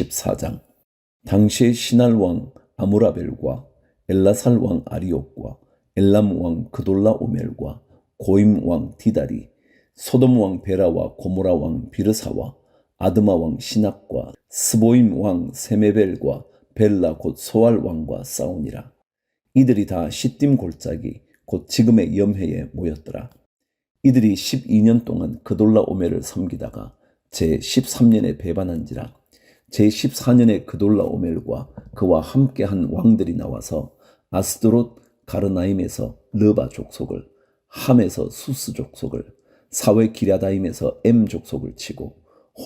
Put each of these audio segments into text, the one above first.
14장. 당시의 신할 왕 아무라벨과 엘라살 왕 아리옥과 엘람 왕 그돌라 오멜과 고임 왕 디다리 소돔 왕 베라와 고모라 왕 비르사와 아드마 왕 시납과 스보임 왕 세메벨과 벨라 곧 소알 왕과 싸우니라. 이들이 다 시딤 골짜기 곧 지금의 염해에 모였더라. 이들이 12년 동안 그돌라 오멜을 섬기다가 제 13년에 배반한지라 제 14년에 그돌라 오멜과 그와 함께한 왕들이 나와서 아스드롯 가르나임에서 르바 족속을 함에서 수스 족속을 사회 기랴다임에서 엠 족속을 치고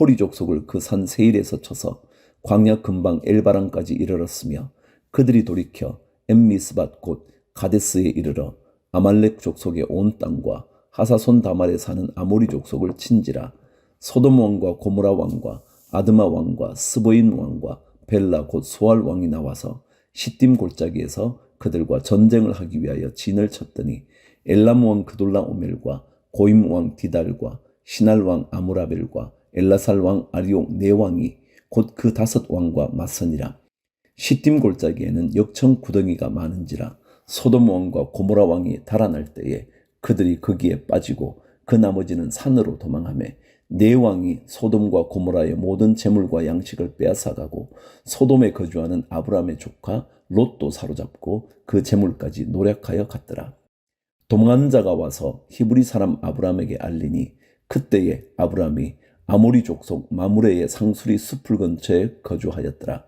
호리 족속을 그 산 세일에서 쳐서 광야 근방 엘바랑까지 이르렀으며 그들이 돌이켜 엠미스밭 곧 가데스에 이르러 아말렉 족속의 온 땅과 하사손 다말에 사는 아모리 족속을 친지라 소돔 왕과 고모라 왕과 아드마 왕과 스보인 왕과 벨라 곧 소알 왕이 나와서 시딤 골짜기에서 그들과 전쟁을 하기 위하여 진을 쳤더니 엘람 왕 그돌라 오멜과 고임 왕 디달과 시날 왕 아무라벨과 엘라살 왕 아리옥 네 왕이 곧 그 다섯 왕과 맞서니라. 시딤 골짜기에는 역청 구덩이가 많은지라 소돔 왕과 고모라 왕이 달아날 때에 그들이 거기에 빠지고 그 나머지는 산으로 도망하매 네 왕이 소돔과 고모라의 모든 재물과 양식을 빼앗아가고 소돔에 거주하는 아브라함의 조카 롯도 사로잡고 그 재물까지 노력하여 갔더라. 도망한 자가 와서 히브리 사람 아브라함에게 알리니 그때에 아브라함이 아모리 족속 마무레의 상수리 숲을 근처에 거주하였더라.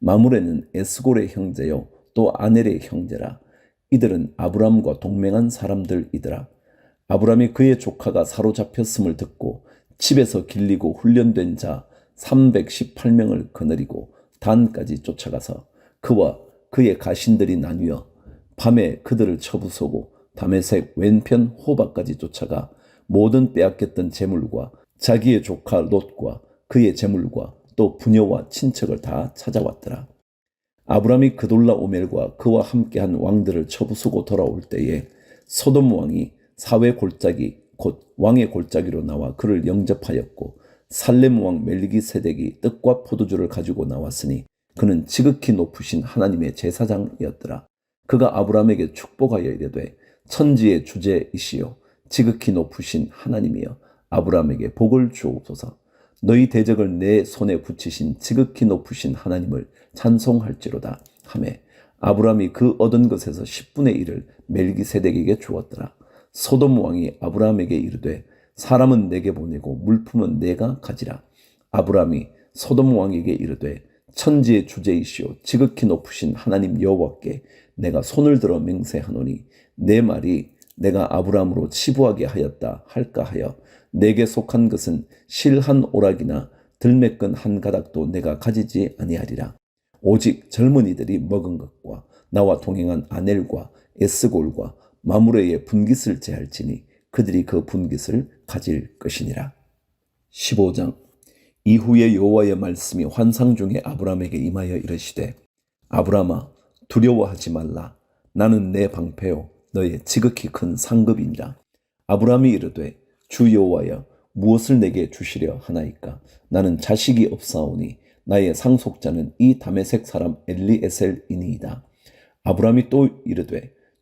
마무레는 에스골의 형제요 또 아넬의 형제라. 이들은 아브라함과 동맹한 사람들이더라. 아브라함이 그의 조카가 사로잡혔음을 듣고 집에서 길리고 훈련된 자 318명을 거느리고 단까지 쫓아가서 그와 그의 가신들이 나뉘어 밤에 그들을 쳐부수고 담에색 왼편 호박까지 쫓아가 모든 빼앗겼던 재물과 자기의 조카 롯과 그의 재물과 또 부녀와 친척을 다 찾아왔더라. 아브라함이 그돌라 오멜과 그와 함께한 왕들을 쳐부수고 돌아올 때에 소돔 왕이 사회 골짜기 곧 왕의 골짜기로 나와 그를 영접하였고 살렘 왕 멜기세덱이 떡과 포도주를 가지고 나왔으니 그는 지극히 높으신 하나님의 제사장이었더라. 그가 아브라함에게 축복하여 이르되 천지의 주제이시요 지극히 높으신 하나님이여 아브라함에게 복을 주옵소서. 너희 대적을 내 손에 붙이신 지극히 높으신 하나님을 찬송할지로다 하매 아브라함이 그 얻은 것에서 10분의 1을 멜기세덱에게 주었더라. 소돔 왕이 아브라함에게 이르되 사람은 내게 보내고 물품은 내가 가지라. 아브라함이 소돔 왕에게 이르되 천지의 주제이시오 지극히 높으신 하나님 여호와께 내가 손을 들어 맹세하노니 내 말이 내가 아브라함으로 치부하게 하였다 할까 하여 내게 속한 것은 실한 오락이나 들매끈 한 가닥도 내가 가지지 아니하리라. 오직 젊은이들이 먹은 것과 나와 동행한 아넬과 에스골과 마무레의 분깃을 제할지니 그들이 그 분깃을 가질 것이니라. 15장. 이후에 여호와의 말씀이 환상 중에 아브라함에게 임하여 이르시되 아브라함아 두려워하지 말라. 나는 내 방패요 너의 지극히 큰 상급이니라. 아브라함이 이르되 주 여호와여 무엇을 내게 주시려 하나이까? 나는 자식이 없사오니 나의 상속자는 이 다메색 사람 엘리에셀이니이다. 아브라함이 또 이르되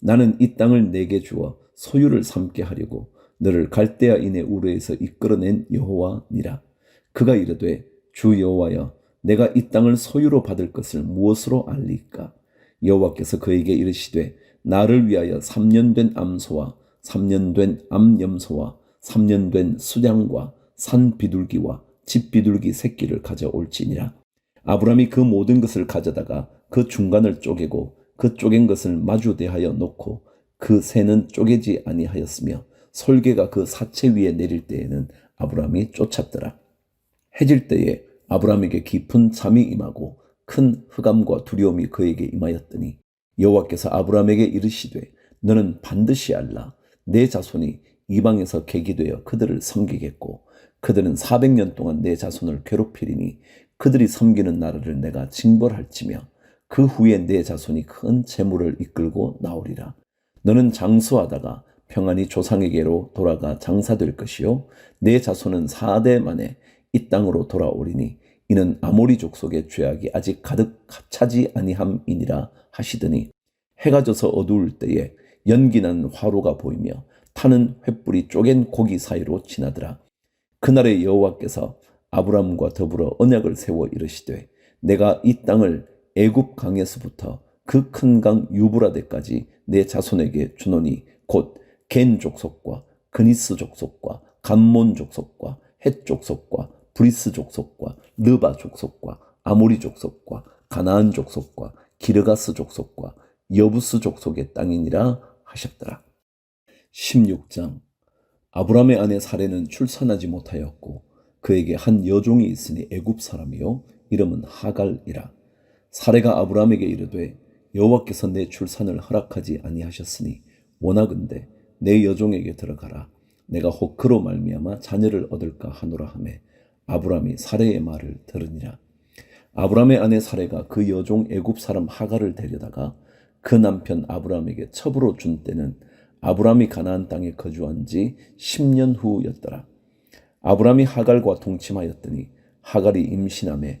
나는 이 땅을 내게 주어 소유를 삼게 하려고 너를 갈대아인의 우르에서 이끌어낸 여호와니라. 그가 이르되 주 여호와여 내가 이 땅을 소유로 받을 것을 무엇으로 알리까? 여호와께서 그에게 이르시되 나를 위하여 3년 된 암소와 3년 된 암염소와 3년 된 수량과 산 비둘기와 집 비둘기 새끼를 가져올지니라. 아브라함이 그 모든 것을 가져다가 그 중간을 쪼개고 그 쪼갠 것을 마주 대하여 놓고 그 새는 쪼개지 아니하였으며 솔개가 그 사체 위에 내릴 때에는 아브라함이 쫓았더라. 해질 때에 아브라함에게 깊은 잠이 임하고 큰 흑암과 두려움이 그에게 임하였더니 여호와께서 아브라함에게 이르시되 너는 반드시 알라 내 자손이 이방에서 객이 되어 그들을 섬기겠고 그들은 400년 동안 내 자손을 괴롭히리니 그들이 섬기는 나라를 내가 징벌할지며 그 후에 내 자손이 큰 재물을 이끌고 나오리라 너는 장수하다가 평안히 조상에게로 돌아가 장사될 것이요 내 자손은 4대 만에 이 땅으로 돌아오리니 이는 아모리 족속의 죄악이 아직 가득 차지 아니함이니라 하시더니 해가 져서 어두울 때에 연기난 화로가 보이며 타는 횃불이 쪼갠 고기 사이로 지나더라. 그날에 여호와께서 아브람과 더불어 언약을 세워 이르시되 내가 이 땅을 애굽 강에서부터 그 큰 강 유브라데까지 내 자손에게 주노니 곧 겐 족속과 그니스 족속과 감몬 족속과 헷 족속과 브리스 족속과 르바 족속과 아모리 족속과 가나안 족속과 기르가스 족속과 여부스 족속의 땅이니라 하셨더라. 16장 아브라함의 아내 사레는 출산하지 못하였고 그에게 한 여종이 있으니 애굽 사람이요 이름은 하갈이라. 사레가 아브라함에게 이르되 여호와께서 내 출산을 허락하지 아니하셨으니 원하건대 내 여종에게 들어가라. 내가 혹 그로 말미암아 자녀를 얻을까 하노라 하매 아브라함이 사레의 말을 들으니라. 아브라함의 아내 사레가 그 여종 애굽 사람 하갈을 데려다가 그 남편 아브라함에게 첩으로 준 때는 아브라함이 가나안 땅에 거주한 지 10년 후였더라. 아브라함이 하갈과 동침하였더니 하갈이 임신함에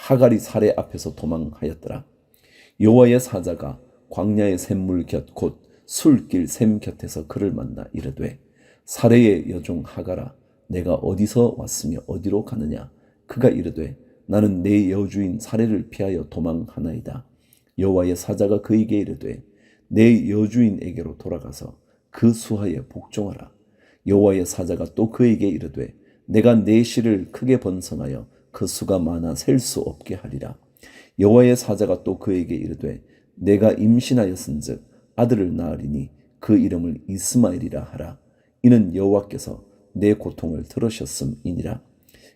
하갈이 사례 앞에서 도망하였더라. 여호와의 사자가 광야의 샘물 곁 곧 술길 샘 곁에서 그를 만나 이르되 사례의 여종 하갈아 내가 어디서 왔으며 어디로 가느냐 그가 이르되 나는 내 여주인 사례를 피하여 도망하나이다. 여호와의 사자가 그에게 이르되 내 여주인에게로 돌아가서 그 수하에 복종하라. 여호와의 사자가 또 그에게 이르되 내가 내 실을 크게 번성하여 그 수가 많아 셀 수 없게 하리라. 여호와의 사자가 또 그에게 이르되 내가 임신하였은즉 아들을 낳으리니 그 이름을 이스마엘이라 하라. 이는 여호와께서 내 고통을 들으셨음이니라.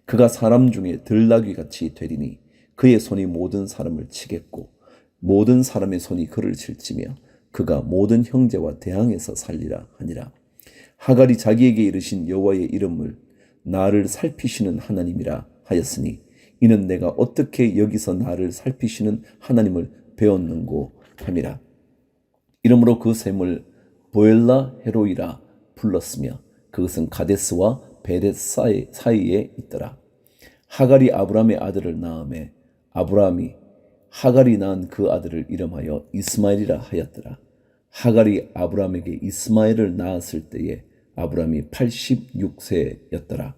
그가 사람 중에 들나귀 같이 되리니 그의 손이 모든 사람을 치겠고 모든 사람의 손이 그를 칠지며 그가 모든 형제와 대항해서 살리라 하니라. 하갈이 자기에게 이르신 여호와의 이름을 나를 살피시는 하나님이라 하였으니 이는 내가 어떻게 여기서 나를 살피시는 하나님을 배웠는고 함이라. 이러므로 그 샘을 보엘라 헤로이라 불렀으며 그것은 가데스와 베렛 사이, 사이에 있더라. 하갈이 아브라함의 아들을 낳음에 아브라함이 하갈이 낳은 그 아들을 이름하여 이스마엘이라 하였더라. 하갈이 아브라함에게 이스마엘을 낳았을 때에 아브라함이 86세였더라.